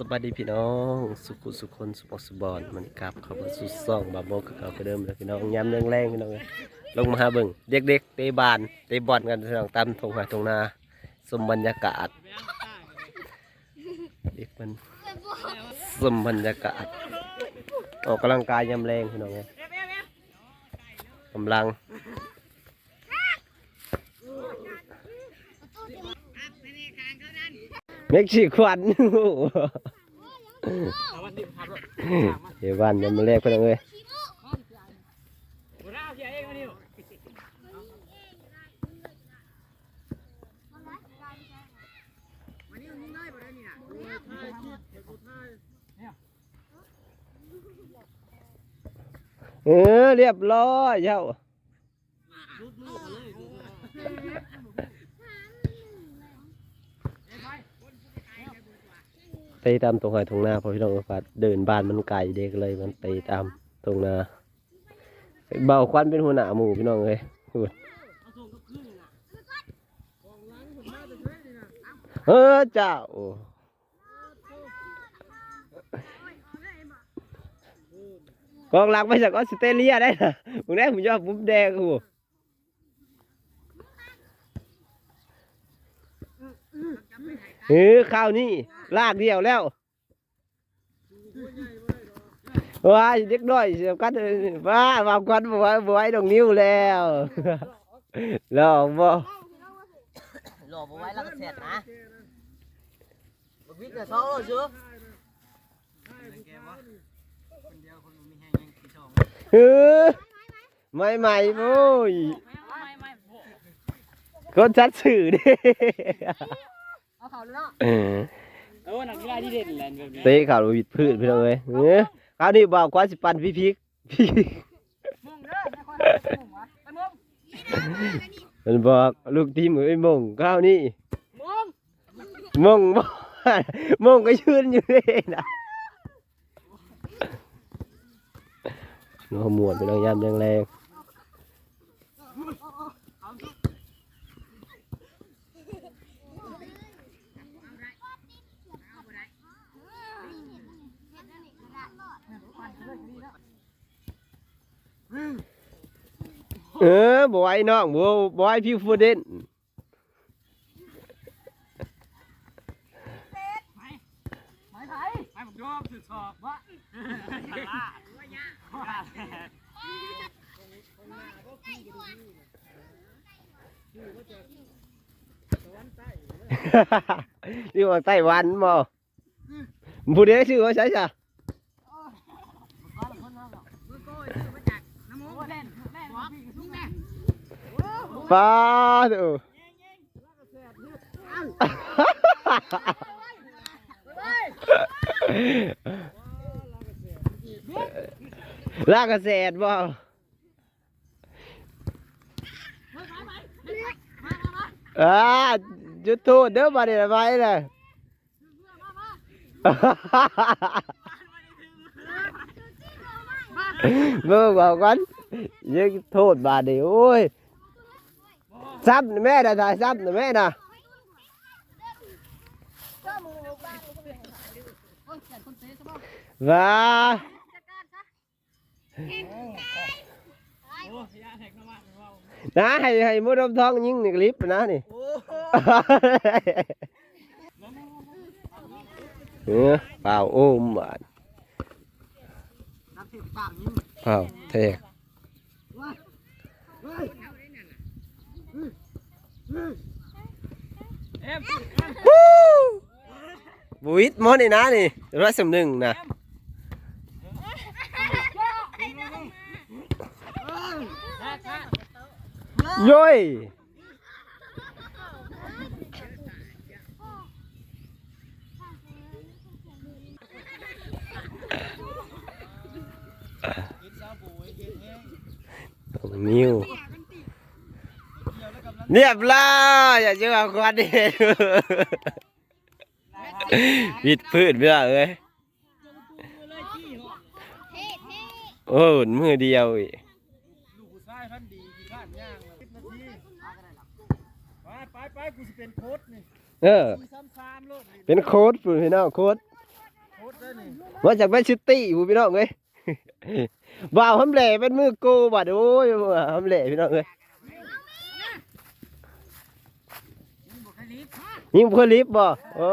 สวัสดีพี่น้อง สุขุสุคนสุปอสุบอนมันกลับเข้ามาสู่ซ่องบาโบกับเขาไปเดิมเลยพี่น้องย้ำเรื่องแรงพี่น้องเอ้ยลงมาหาเบิ่งเด็กๆเตะบานเตะบอลกันพี่น้องตามทงหาทงนาสมบรรยากาศเด็กมันสมบรรยากาศออกกำลังกายยามแรงพี่น้องเอ้ยกำลัง เม็กซี่ควันเดี๋ยววันยังมาแรกพี่น้องเอ้ยเออเรียบร้อยเจ้า ไปตามตรงหอยตรงหน้าพอพี่น้องว่าเดินบ้านมันไกลเด็กเลยมันไปตามตรงหน้าเบาควันเป็นหัวหน้าหมู่พี่น้องเลยเออเจ้าอกองหลังมาจากออสเตรเลียได้นะมึงได้ผมยอดปุ๊บแดงกู เออข้าวนี่ลากเดียวแล้วว้ายเด็กน้อยเสียบกันว้าวางกันบ่ไว้บ่ไว้ตรงนิ้วแล้วแล้วบ่หล่อบ่ไว้แล้วก็เสร็จนะบักวิกเดี๋ยวเขาเอาซื้อเออไม่ใหม่โว้ยคนชัดสื่อดิ เอาเขาเนาะเออเออนักกีฬาที่เด่นแหละแบบนี้เตะข่าววิดพืชพี่น้องเอ้ยเออคราวนี้บ่าวกว่าสิปันพี่พิกพี่มุ่งเด้อไม่ค่อยให้มุ่งวะไปมุ่งมันบอกลูกทีมไอ้มงคราวนี้มุ่งมงบ่มงก็ยืนอยู่เลยนะน้องหมวดเป็นน้องยามแรง เออบ่ไหวน้องบ่บ่ไหวพี่ฟูเด่นมายไอ้ผมยอมสืบสอบว่าอยู่ไต้หวันบ่ผู้ใดชื่อว่าใช่จ้ะ มือโก้ยซื้อมาจากน้ำมูกเล่นแม่นนี่แม่ ป้าดูลากกระแสดบ่อ่าจุดโทษเด้อมาเดี๋ยวไปเลยเมื่อบอกกันยังโทษบาดเดียวโอ้ย ซับนะแม่นะถ่ายซับนะแม่นะคนเสียคนเตะใช่ป่ะว้าจัดการซะโอ้ยาแท็กน้ำมันว่านะให้ให้มดมทองยิงนี่คลิปนะนี่โอ้เออเปล่าโอ้มบาดนักเตะปากยิงเปล่าแทก เอ็ม บุวิดมอนี่นะนี่ร้อยสำหนึ่งนะย้อยนิ้ว เรียบร้อยอย่าเชื่อควันเด็ดวิดพืชเพื่อเอ้ยโอ้ยมือเดียวอีกลูกผู้ชายพันดีกี่ข้านย่างเลยสิบนาทีไปไปไปกูจะเป็นโค้ดนี่เออกูซ้ำซ้ำโลดนี่เป็นโค้ดปุ่นพี่น้องโค้ดได้นี่มาจากแมนซิตี้ผู้พี่น้องเอ้ยบ่าวหำแหล่เป็นมือกูบัดโอ้ยบ่าวหำแหล่พี่น้องเอ้ย ยิงเพื่อลิฟต์บ่โอ้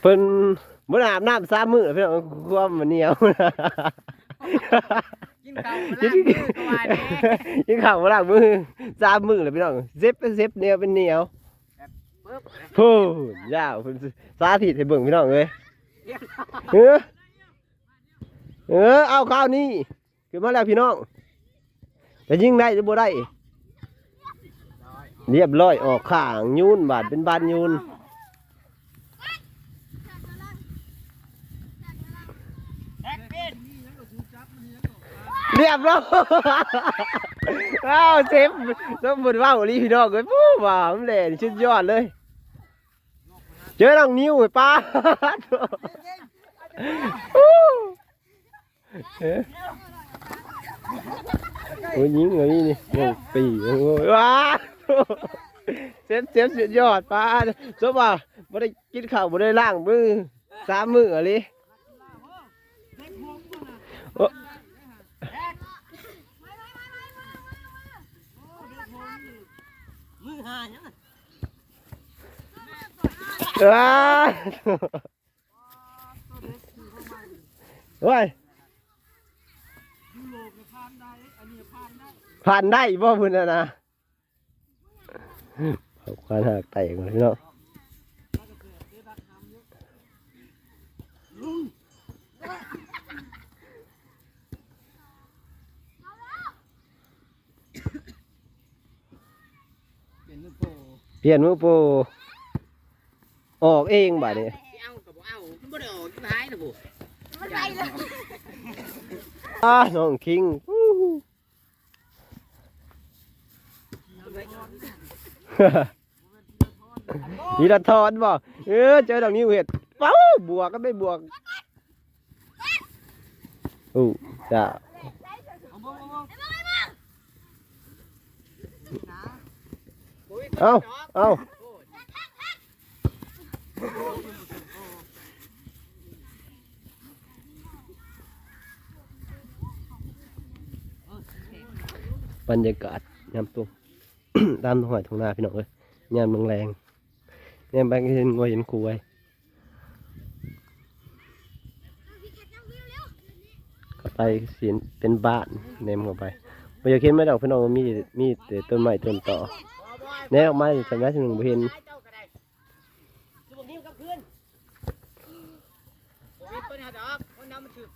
เพิ่นบ่ได้อาบน้ำสามมื้อพี่น้องความมันเหนียวกินข้าวล้างมือก็ว่าแน่กินข้าวบ่ล้างมือสามมื้อเลยพี่น้องเซ็บเป็นเซ็บเหนียวเป็นเหนียวปึ๊บโอ้ยาวเพิ่นสาธิตให้เบิ่งพี่น้องเอ้ยเออเออเอาข้าวนี่ขึ้นมาแล้วพี่น้องจะยิงได้หรือบ่ได้ เรียบร้อยออกข้างยูนบาดเป็นบานยูนเรียบร้อยอ้าวเซฟสมบูรณ์ว่าวลีพี่น้องเลยปู้ว่ามันแหล่นชุดยอดเลย เจอน้องนิ้วไอ้ป้าอู้เอ๊ะโอ้ยยิงเลยนี่โอ้ปีโอ้ยว้า เซฟเซฟสุดยอดป้าสมว่าไม่ได้กินข้าวไม่ได้ล้างมือสามมืออะไรมือหายังว้าโอ้ยยุโรปเนี่ยผ่านได้อันนี้ผ่านได้ผ่านได้บ่พุ่นนะนะ เอาควานหักไตก่อนพี่น้องเปลี่ยนมือโปรเปลี่ยนมือโปรออกเองบ่เนี่ยเอากับเอามันบ่ได้ออกที่ท้ายนะบุมันไปเลยอ้าน้องคิงอู้หู นี่ละทอนบ่เออเจอดอกนิ้วเห็ดเป้าบวกก็ไม่บวกอู้จ้าเอาเอาเอาบรรยากาศยามตัว ตามหอยทงนาพี่น้องเอ้ยยามแรงๆยามบางเห็นงวยเห็นคุยเข้าไปสิเป็นบ้านเนมเข้าไปบ่อยากเห็นไม่ดอกพี่น้องมีมีแต่ต้นไม้ต้นต่อแน่ออกมาจำได้ทีหนึ่งเห็นเออกนิ้วกับเพื่อนเพิ่นหาดอกคนน้ำมันถือ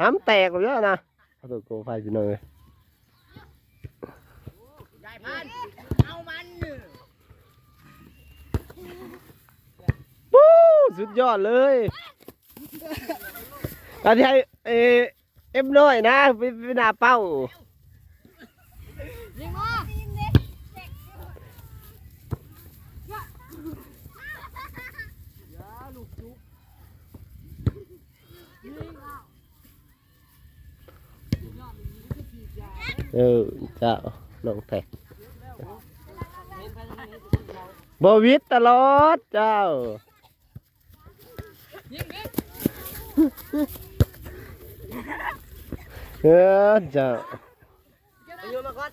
ห้ามแตกหมดแล้วนะ เอาตัวโกไฟพี่น้องเลยได้พันเอามันเด้อปู้สุดยอดเลยตอนที่ให้เอเอ็มน้อยนะไปไปหน้าเป้า ยิงมายิงเด็กเด็ก ยาลูกจุก เออเจ้าน้องแตกบวิดตลอดเจ้าเออเจ้าอาโยนมาก่อน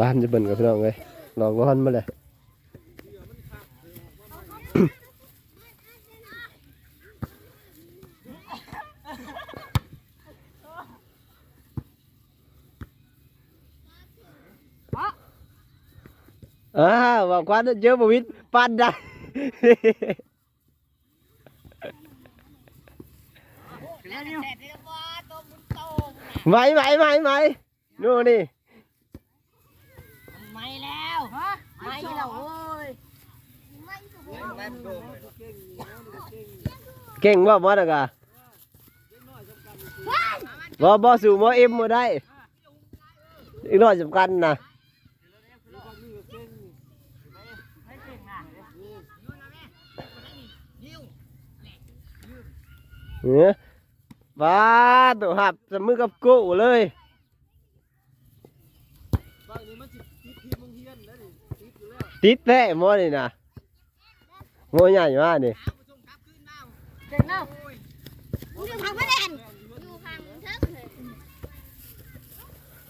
บ้านจะเบิ่นกับพี่น้องเลยลองร้อนมาเลยอ่าบอกว่าเจอบวิดปันได้ แล้วเนี่ย เด็กว่าตัวมุนโต ไหมไหมไหมไหมนู่นนี่ ไม่แล้วไม่แล้ว โอ้ยไม่ถูกแม่โดมเก่งบ่บ่ดอกอะบ่บ่สู่บ่เอ็มบ่ได้อีกหน่อยสำคัญนะ ไม่เก่งนะยืนนะแม่ยืน เนี่ยว้าตัวหับจะมือกับกูเลยติดเฮียนแล้วนี่ติดอยู่แล้วติดแท้มอนี่นะโมใหญ่มากนี่เก่งเนาะมึงอยู่ทางพระแดนอยู่ทางเทิงเลย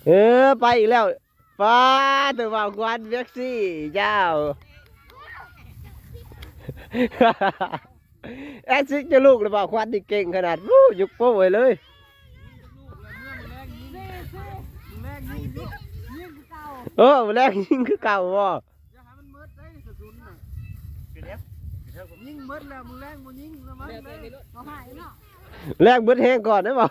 เออไปอีกแล้วฟ้าตัวบ่าวควันเว็กซี่เจ้า แอดซิกจะลูกหรือเปล่าควันที่เก่งขนาดวู้ยุกโป้ไว้เลยเมื่อมันแรงยิงยิงยิงคือเก่าเออแรกยิงคือเก่าบ่อย่าให้มันมืดได้กระสุนน่ะยิงมืดแล้วมึงแรงมึงยิงแล้วมั้งเลยเขาหายเนาะแรกเบิดแห้งก่อนได้บ่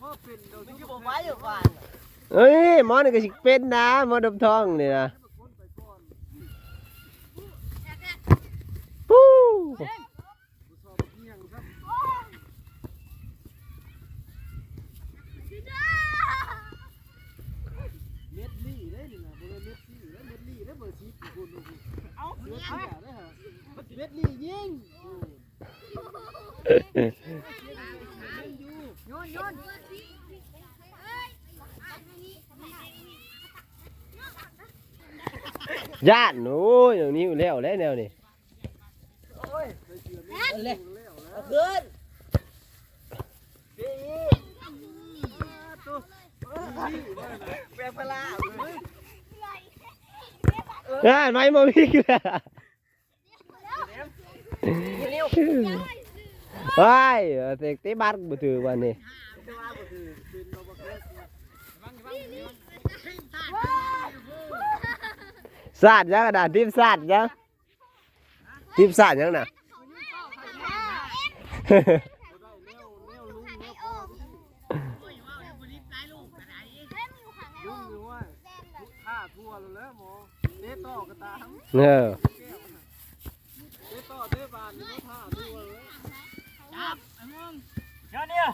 พ่อเป็นเดี๋ยวมึทุงกคือคบ่ไว้อยู่ก่อน เอ้ยหมอนี่ก็สิเป็นนะหมอดำทองนี่นะปู้เม็ดลี่ได้นี่นะบ่ได้เม็ดลี่ได้เม็ดลี่ได้เบอร์10คุณดูเอ้าเม็ดลี่ได้ฮะเม็ดลี่ยิง โยนโยน ย่านโอ้ยานี้อยู่แล้วแล้วแนวนี่เลยเอาขึ้นพี่แปลงพลาเลยอ่าไม่มาวิ่งแล้วเร็วไปเตะเตะบาสบ่ถือวันนี้จะว่าบ่คือสาดยังกระดาษทิพย์สาดยังทิพย์สาดยังน่ะยุ่งอยู่ว่าท่าทั่วแล้วหมอเตระตามเออเตะต่อเตะบานนี่ ท่าทั่วเลยเดี๋ยวเนี่ย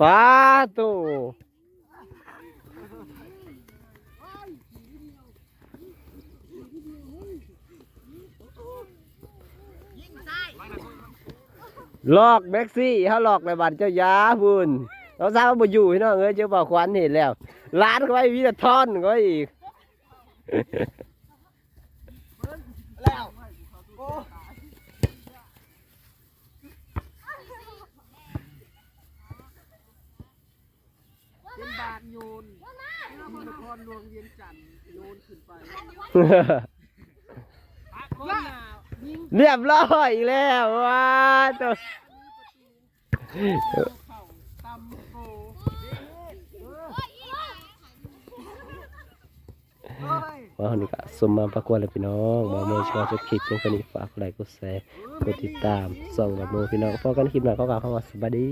ป้าตู หลอกแม็กซี่เขาหลอกในบัตรเจ้ายาบุญเราทราบว่าบ่อยู่พี่น้องเอ้ยเจ้าบ่าวควันเห็นแล้วร้านก็ไว้วิตาทอนก็อีกแล้วโอ้เป็นบานโยนที่นครหลวงเวียงจันทร์โยนขึ้นไปคนน่ะยิง เรียบร้อยอีกแล้วว้าตัวเข่าตำโกเฮ้ยว่าคนนี้ก็สมมาประกวดเลยพี่น้องมาโมชอจะคลิปเพียงแค่นี้ฝากกดไลค์กดแชร์กดติดตามส่องกับโมพี่น้องพอกันคลิปหน้าก็กล่าวคำว่าสวัสดี